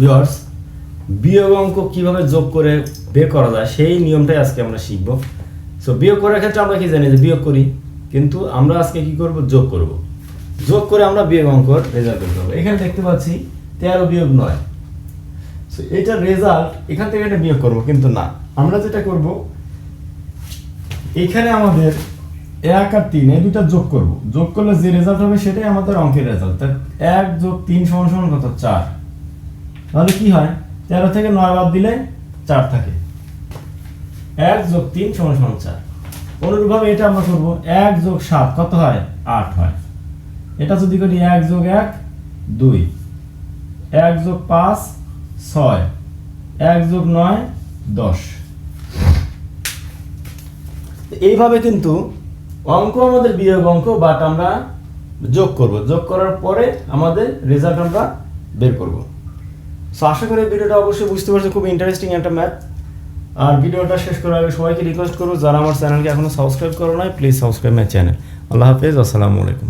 Viewers বিয়োগ অঙ্ক কীভাবে যোগ করে বের করা যায়, সেই নিয়মটাই আজকে আমরা শিখব। সো বিয়োগ করার ক্ষেত্রে আমরা কি জানি যে বিয়োগ করি, কিন্তু আমরা আজকে কি করব? যোগ করব। যোগ করে আমরা বিয়োগ অঙ্কর রেজাল্ট বের করব। এখানে দেখতে পাচ্ছি, তেরো বিয়োগ নয়। সো এটার রেজাল্ট এখান থেকে এটা বিয়োগ করব, কিন্তু না। আমরা যেটা করব, এখানে আমাদের এক আর তিন, এই দুটা যোগ করব। যোগ করলে যে রেজাল্ট হবে, সেটাই আমাদের অঙ্কের রেজাল্ট এক যোগ তিন সমান সমান কত? চার। তাহলে কি হয়? তেরো থেকে নয় বাদ দিলে চার থাকে। এক যোগ তিন সমান সমান চার। অনুরূপভাবে এটা আমরা করব এক যোগ সাত। কত হয়? আট হয়। এটা যদি করি এক যোগ এক, দুই। এক যোগ পাঁচ, ছয়। এক যোগ নয়, দশ। এইভাবে কিন্তু অঙ্ক আমাদের বিয়োগ অঙ্ক বাট আমরা যোগ করব। যোগ করার পরে আমাদের রেজাল্ট আমরা বের করব। সো আশা করি ভিডিওটা অবশ্যই বুঝতে পারছ খুব ইন্টারেস্টিং একটা ম্যাথ আর ভিডিওটা শেষ করার আগে সবাইকে রিকোয়েস্ট করব, যারা আমার চ্যানেলকে এখনও সাবস্ক্রাইব করো নাই প্লিজ সাবস্ক্রাইব মাই চ্যানেল আল্লাহ হাফেজ, আসসালামু আলাইকুম।